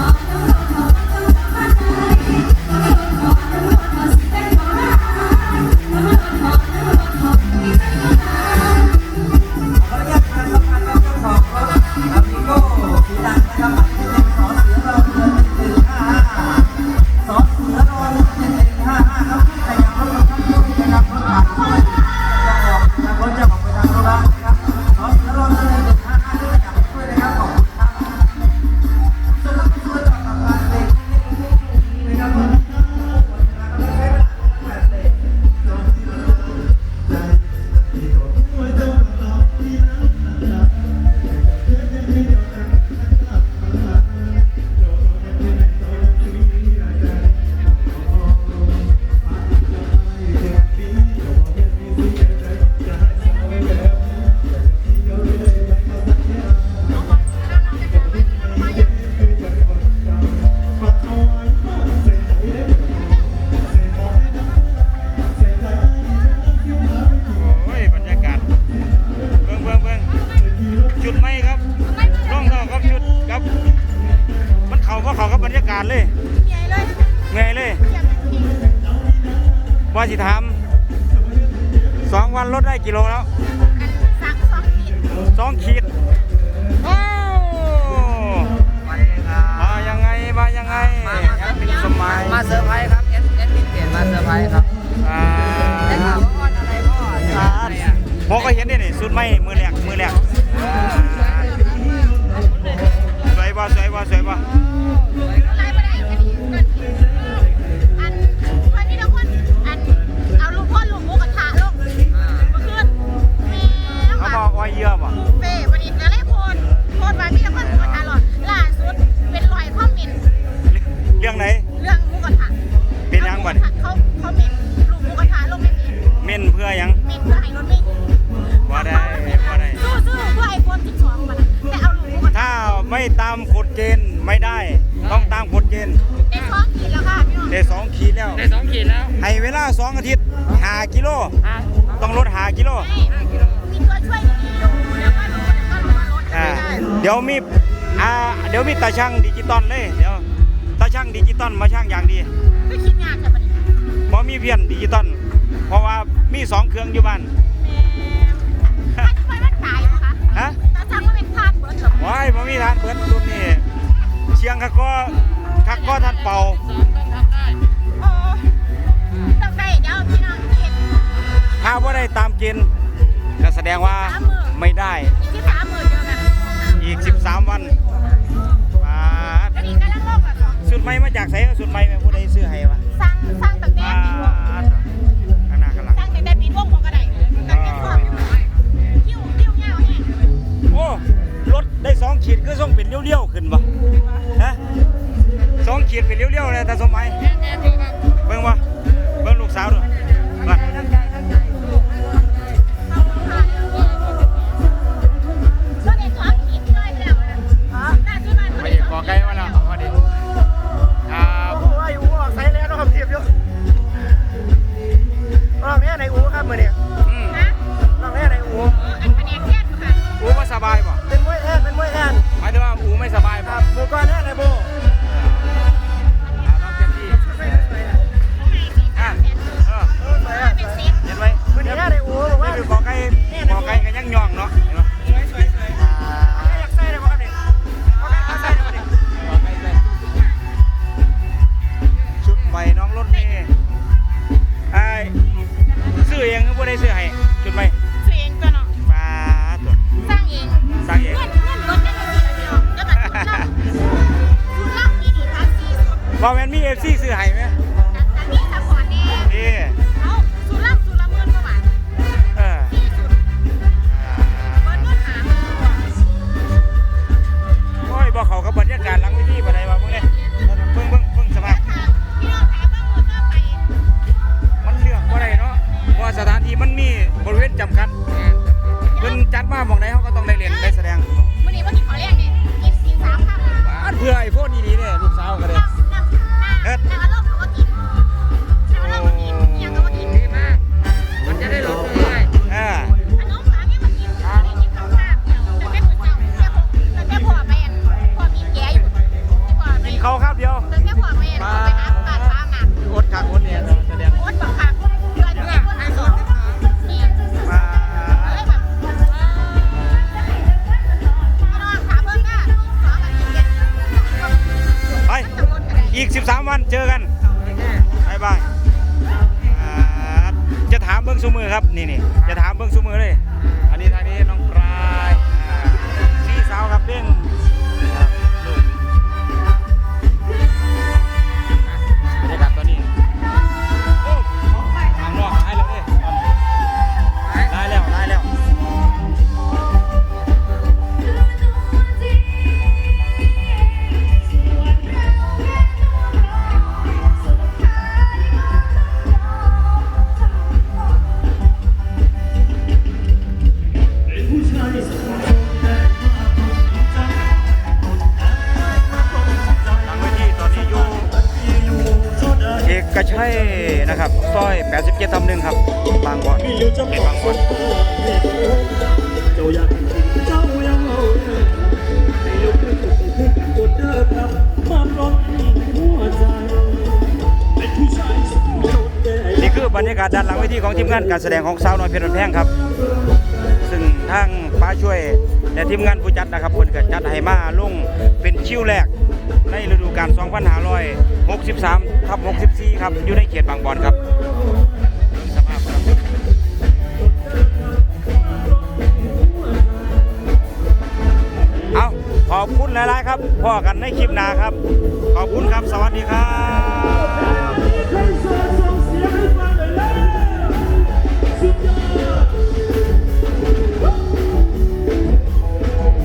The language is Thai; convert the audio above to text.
mama. กิโลแล้วสองขีดสองขีดว้าวมายังไงมายังไงแอดมินสมัมาเซอร์ไพรส์ครับเอดเอดมินเปลี่มาเซอร์ไพรส์ครับอ่าแต่ามว่าอะไรพ่ออะไรอ่บอกก็เห็นนี่นี่สุดไม่มือแหลกมือแหลกสวยบ่สวยบ่สวยบ่ เกณฑ์ไม่ได้ ต้องตามกฎเกณฑ์ในสองขีดแล้วค่ะพี่น้องได้สองขีดแล้วในสองขีดแล้วให้เวลาสองอาทิตย์หากิโลต้องลดหากิโลมีตัวช่วยดูแล้วก็รู้แล้วก็ดเดี๋ยวมีอ่าเดี๋ยวมีตาช่างดิจิตอลเลยเดี๋ยวตาช่างดิจิตอลมาช่างอย่างดีก็คิดงานแต่ปรดนแม่พอมีเพียนดิจิตอลเพราะว่ามีสองเครื่องอยู่บ้านม่วมัตายเหรอคะฮะ แต่างมัเป็นพลาดเหมือนเหรอว้ามันมีทานเบินรุ่นนี่ เชียงคักก็คักก็ท่านเป่าต้อได้เดี๋พี่น้องกินถ้าว่าได้ตามกินก็แสดงว่าไม่ได้ อีกสามหมื่นเดียวกัอีก 13 วันาดวังโลสุดไม่มาจากไหนสุดไม่แม่ผู้ใดซื้อให้วะ สร้งสร้งตั้แกี่ว because of my. บอแมนมีเอฟซีซื้อให้ไหม ครับนี่นี่จะถาม รยากาศด้านหลังเวทีของทีมงานการแสดงของสาวน้อยเพชรแพงครับ ซึ่งทางป้าช่วยและทีมงานผู้จัดนะครับเพิ่นก็จัดให้มาลงเป็นคิวแรก ในฤดูกาล2563ทับ64 ครับ อยู่ในเขตบางบอนครับสภาพครับเอาขอบคุณหลายๆครับพ่อกันในคลิปหน้าครับ ขอบคุณครับ สวัสดีครับ